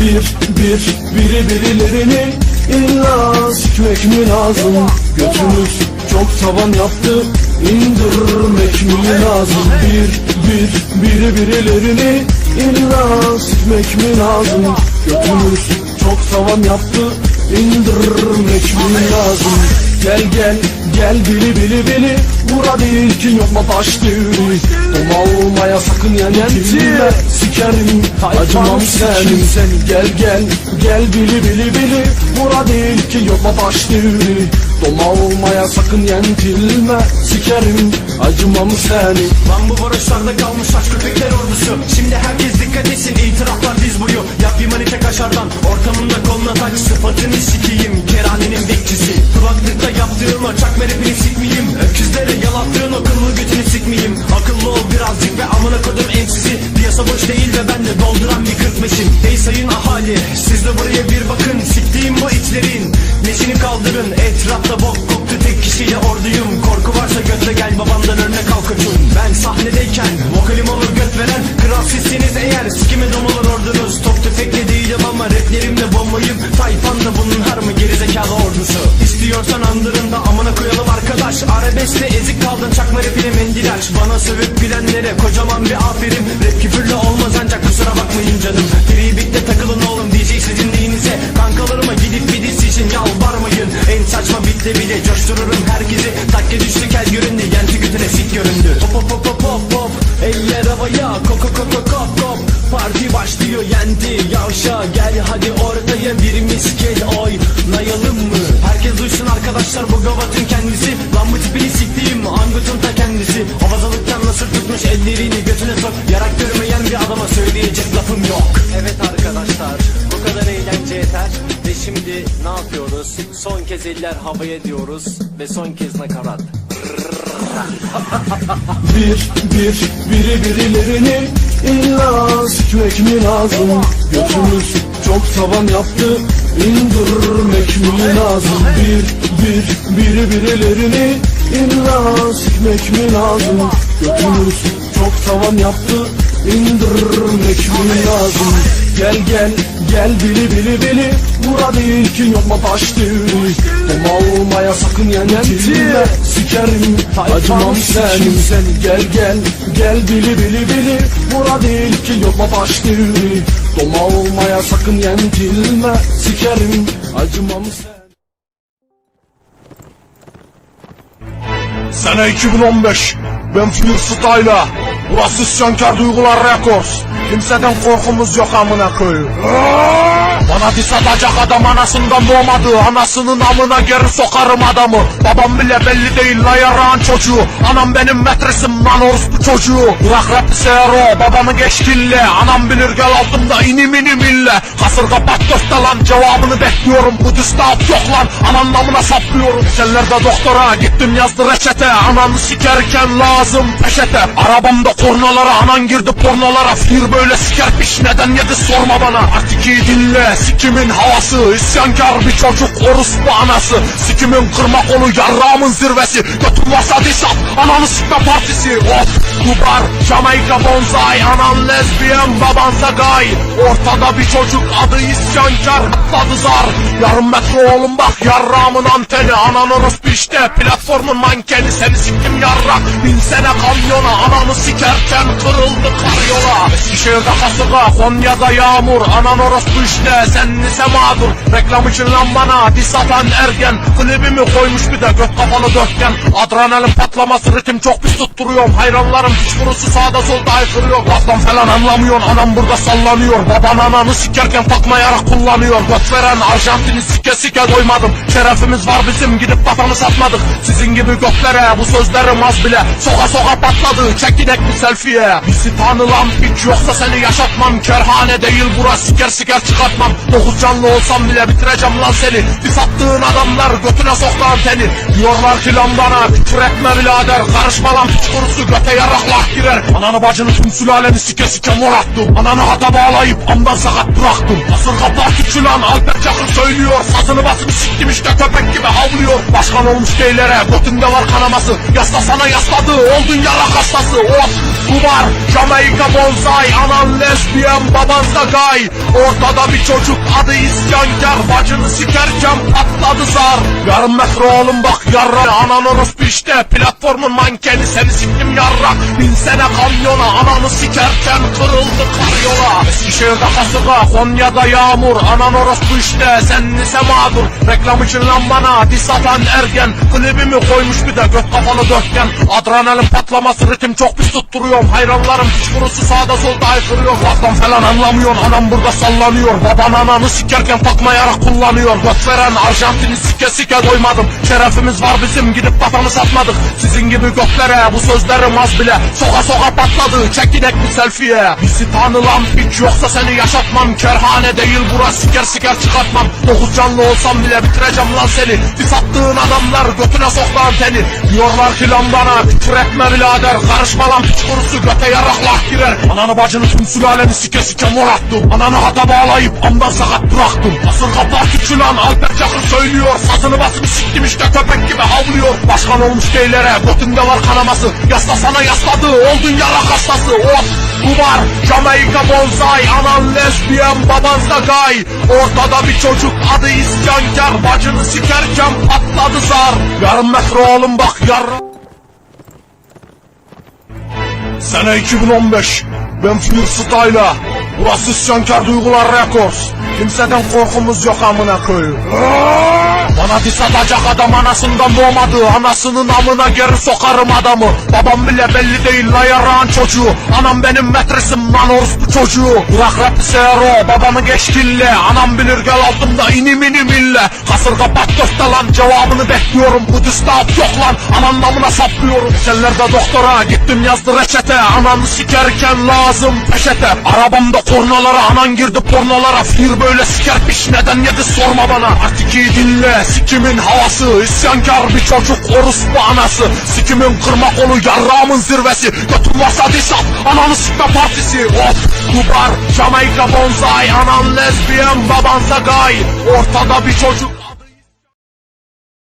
Bir, bir, biri birilerini illa sikmek mi lazım? Götümüz çok tavan yaptı indirmek mi lazım? Bir, bir, biri birilerini illa sikmek mi lazım? Götümüz çok tavan yaptı indirmek mi lazım Gel gel gel bili bili bili. Bura değil ki yok mu taş devri Doma olmaya sakın yenentilme Sikerim acımam senin sen Gel gel gel bili bili bili. Bura değil ki yok mu taş devri Doma olmaya sakın yentilme Sikerim acımam senin Lan bu varoşlarda kalmış aç köpekler ordusu. Şimdi herkes dikkat etsin itiraflar diz boyu Yap bir manite kaşardan ortamında koluna taç Sıfatını kerhanenin bekçisi Kulaklıkta yaptığım o çakma rapini sikmeyeyim. Öküzlere yalattığın o kıllı götünü sikmeyeyim. Akıllı ol birazcık ve amına kodum emsizi Piyasa boş değil ve ben de dolduran bir kırk meşin Ey sayın ahali siz de buraya bir bakın. Siktiğim bu itlerin neşini kaldırın? Etrafta bok koktu tek kişiyle orduyum. Korku varsa götle gel babandan örnek al koçum Ben sahnedeyken vokalim olur göt veren. Kral sizsiniz eğer sikime dom olur ordunuz arkadaş Arabeskte ezik kaldın çakma rapine mendil aç Bana sövüp gülenlere kocaman bir aferin. Rap küfürlü olmaz ancak kusura bakmayın canım. Beat'te takılın oğlum DJ sizin deyinize Kankalarıma gidip bir diss için yalvarmayın. En saçma bitle bile coştururum herkesi. Takke düştü kel göründü yenti götüne sik göründü. Hop hop hop hop hop hop Eller havaya koko koko kop kop Parti başlıyor yendi yavşa. Gel hadi ortaya bir miskel oynayalım mı? Herkes duysun arkadaşlar bu gavatın ellerini götüne sok. Yarak görmeyen bir adama söyleyecek lafım yok. Evet arkadaşlar bu kadar eğlence yeter. Ve şimdi ne yapıyoruz? Son kez eller havaya diyoruz Ve son kez nakarat. Bir, bir, biri birilerini illa sikmek mi lazım? Götümüz çok tavan yaptı indirmek mi lazım? Bir, bir, biri birilerini illa sikmek mi lazım? Götümüz çok tavan yaptı indirmek mi lazım. Gel gel gel bili bili bili. Bura değil ki yok mu taş devri Doma olmaya sakın yenentilme Sikerim acımam senin. sen Gel gel gel bili bili bili. Bura değil ki yok mu taş devri Doma olmaya sakın yentilme Sikerim acımam sen. Sene 2015. Ben Fear Style'a. Burası isyankar duygular records. Kimseden korkumuz yok amına koyayım. Bana diss atacak adam anasından doğmadı. Anasının amına geri sokarım adamı. Babam bile belli değil la yarağın çocuğu. Anam benim metresim lan orospu çocuğu. Bırak rap sero babamı geç kille Anam bilir gel altımda inim inim ille. Kasırga pat göster lan cevabını bekliyorum. Bu düste at yok lan. Ananın amına saplıyorum. Geçenlerde doktora gittim yazdı reçete. Ananı sikerken lazım peşete. Arabamda kornalara anan girdi pornolara Fir böyle sikermiş neden yedi sorma bana. Artık iyi dinle sikimin havası İsyankar bir çocuk orospu anası. Sikimin kırma kolu yarrağımın zirvesi. Götüm varsa disat ananı sikme partisi. Of dubar Jamaika bonsai Anan lezbiyen babansa gay. Ortada bir çocuk adı isyankar Tadı zar. Yarım metre oğlum bak yarrağımın anteni. Anan orospu işte platformun mankeni. Seni siktim yarrak binsene kamyona Ananı sikerken kırıldı karyola. Eskişehir'de kasırga Konya'da yağmur. Anan orospu işte sen ise mağdur? Reklam için lan bana dis atan ergen. Klibimi koymuş bir de gök kafalı dörtgen. Adrenalin patlaması ritim çok pis tutturuyorum Hayranlarım piç kurusu sağda solda aykırıyor Laftan falan anlamıyorsun anam burada sallanıyor. Baban ananı sikerken takmayarak kullanıyor. Göt veren Arjantin'i sike sike doymadım. Şerefimiz var bizim gidip kafamı satmadık. Sizin gibi göklere bu sözlerim az bile. Soka soka patladı çekinek bir selfie'ye. Bizi tanılan piç yoksa seni yaşatmam. Kerhane değil burası siker siker çıkartmam. Dokuz canlı olsam bile bitireceğim lan seni. Bir sattığın adamlar götüne soktu anteni. Diyorlar ki lan bana küfür etme birader Karışma lan piç kurusu göte yaraklak girer. Ananı bacını tüm sülaleni sike sike mor attım. Ananı hata bağlayıp amdan sakat bıraktım. Asır kapar küçü lan Alper Çakır söylüyor. Sazını basıp siktim işte köpek gibi havlıyor. Başkan olmuş geylere götünde var kanaması. Yasla sana yasladı oldun yarak hastası. Of kumar Jamaika bonsai Anan lesbiyen baban da gay. Ortada bir çocuk adı isyankar Bacını patladı zar Yarım metre oğlum bak yarra Anan orospu işte. Platformun mankeni Seni siktim yarra. Binsene kamyona Ananı sikerken kırıldı karyola. Eskişehir'de kasıga Konya'da yağmur Anan orospu işte. Sen lise mağdur Reklam için lan bana. Dis atan ergen Klibimi koymuş bir de göt kafalı dörtgen. Adrenalin patlaması ritim çok pis tutturuyorum. Hayranlarım piç kurusu sağda solda aykırıyor. Laftan falan anlamıyorsun anam burada sallanıyor. Baban ananı sikerken takma yarak kullanıyor. Göt veren Arjantin'i sike sike doymadım. Şerefimiz var bizim gidip kafamı satmadık. Sizin gibi göklere bu sözlerim az bile. Soka soka patladı çekinek bir selfie'ye. Bizi tanılan piç yoksa seni yaşatmam. Kerhane değil burası siker siker çıkartmam. Dokuz canlı olsam bile bitireceğim lan seni. Bir sattığın adamlar götüne soktu anteni Diyorlar ki lan bana küfür etme birader. Karışma lan piç kurusu göte yaraklak girer. Ananı bacını tüm sülaleni sike sike mor attım. Ananı hata bağlayıp amdan sakat bıraktım. Asıl kapar küçü lan Alper Çakır söylüyor Sazını basıp siktim işte köpek gibi havlıyor. Başkan olmuş geylere götünde var kanaması. Yasla sana yasladı oldun yarak hastası. Of kumar Jamaika bonsai Anan lesbiyen baban gay. Ortada bir çocuk adı isyankar. Bacını sikerken patladı zar. Yarım metre oğlum bak yarım Sene 2015 Ben Pure Style'a Burası isyankar duygular records Kimseden korkumuz yok amına koyayım Bana dis atacak adam anasından doğmadı. Anasının amına geri sokarım adamı. Babam bile belli değil la yarağın çocuğu. Anam benim metresim lan orospu çocuğu. Bırak rap sero babamı geç dille Anam bilir gel altımda inim inim ille. Kasırga pat köfte lan cevabını bekliyorum. Bu düstaf yok lan ananın amına saplıyorum Geçenlerde doktora gittim yazdı reçete. Ananı sikerken lazım peşete. Arabamda kornalara anan girdi pornolara Fir böyle sikermiş neden yedi sorma bana. Artık iyi dinle sikimin havası İsyankar bir çocuk orospu anası. Sikimin kırma kolu yarrağımın zirvesi. Götüm varsa disat ananı sikme partisi. Of kubar Jamaika bonsai Anan lesbiyen babansa gay. Ortada bir çocuk